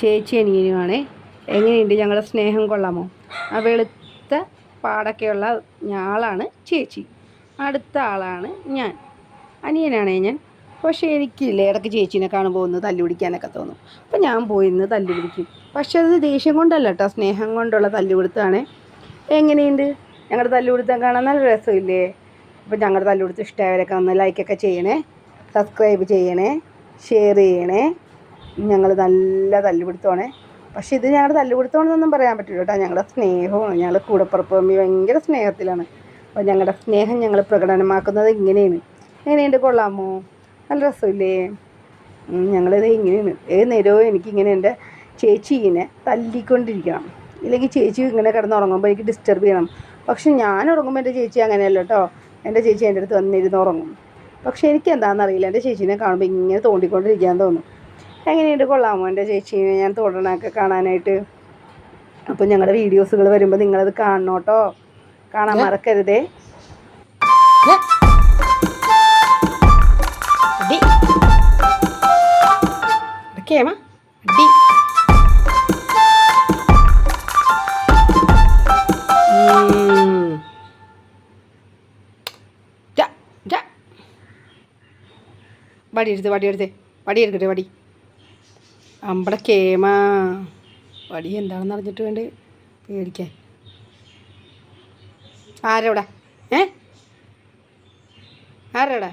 ചേച്ചി അനിയനുമാണേ എങ്ങനെയുണ്ട് ഞങ്ങളുടെ സ്നേഹം കൊള്ളാമോ? ആ വെളുത്ത പാടൊക്കെയുള്ള ആളാണ് ചേച്ചി. അടുത്ത ആളാണ് ഞാൻ. അനിയനാണേ ഞാൻ. പക്ഷേ എനിക്കില്ലേ ഇടയ്ക്ക് ചേച്ചീനെ കാണുമ്പോൾ ഒന്ന് തല്ലു പിടിക്കാനൊക്കെ തോന്നും. അപ്പം ഞാൻ പോയി ഇന്ന് തല്ലു പിടിക്കും. പക്ഷെ അത് ദേഷ്യം കൊണ്ടല്ല കേട്ടോ സ്നേഹം കൊണ്ടുള്ള തല്ലു തല്ലുപിടുത്തമാണ് എങ്ങനെയുണ്ട്? ഞങ്ങളുടെ തല്ലു തല്ലുപിടുത്തം കാണാൻ നല്ല രസമില്ലേ? അപ്പം ഞങ്ങളുടെ തല്ലു കൊടുത്ത് ഇഷ്ടമായവരൊക്കെ ഒന്ന് ലൈക്കൊക്കെ ചെയ്യണേ. സബ്സ്ക്രൈബ് ചെയ്യണേ. ഷെയർ ചെയ്യണേ. ഞങ്ങൾ നല്ല തല്ലുപിടുത്തമാണേ. പക്ഷേ ഇത് ഞങ്ങളുടെ തല്ലുപിടുത്തമാണെന്നൊന്നും പറയാൻ പറ്റില്ല കേട്ടോ. ഞങ്ങളുടെ സ്നേഹമാണ് ഞങ്ങൾ കൂടപ്പുറപ്പ് തമ്മിൽ ഭയങ്കര സ്നേഹത്തിലാണ്. അപ്പോൾ ഞങ്ങളുടെ സ്നേഹം ഞങ്ങൾ പ്രകടനമാക്കുന്നത് ഇങ്ങനെയാണ്. എങ്ങനെയുണ്ട് കൊള്ളാമോ നല്ല രസമില്ലേ? ഞങ്ങളിത് ഇങ്ങനെയാണ്. ഏത് നേരവും എനിക്കിങ്ങനെ എന്റെ ചേച്ചി ഇങ്ങനെ തല്ലിക്കൊണ്ടിരിക്കണം. ഇല്ലെങ്കിൽ ചേച്ചി ഇങ്ങനെ കിടന്നുറങ്ങുമ്പോൾ എനിക്ക് ഡിസ്റ്റർബ് ചെയ്യണം. പക്ഷെ ഞാൻ ഉറങ്ങുമ്പോൾ എന്റെ ചേച്ചി അങ്ങനെയല്ല കേട്ടോ. എന്റെ ചേച്ചി എന്റെ അടുത്ത് വന്നിരുന്ന് ഉറങ്ങും. പക്ഷെ എനിക്ക് എന്താണെന്നറിയില്ല എന്റെ ചേച്ചീനെ കാണുമ്പോൾ ഇങ്ങനെ തോണ്ടിക്കൊണ്ടിരിക്കാൻ തോന്നും. എങ്ങനെയുണ്ട്? കൊള്ളാമോ എന്റെ ചേച്ചീനെ? ഞാൻ തോടണമൊക്കെ കാണാനായിട്ട്. അപ്പോൾ ഞങ്ങളുടെ വീഡിയോസുകൾ വരുമ്പോൾ നിങ്ങളത് കാണണം കേട്ടോ കാണാൻ മറക്കരുതേ. വടിയെടുത്ത് കേമ അടി. ഉം. ജാ, ജാ. വടി എടുത്ത് വടി എടുത്ത് വടി എടുക്കട്ടെ വടി. അമ്പട കേമ. വടി എന്താണെന്ന് അറിഞ്ഞിട്ട് വേണ്ടി? പേടിക്കാൻ. ആരോടാ ഏ? ആരോടാ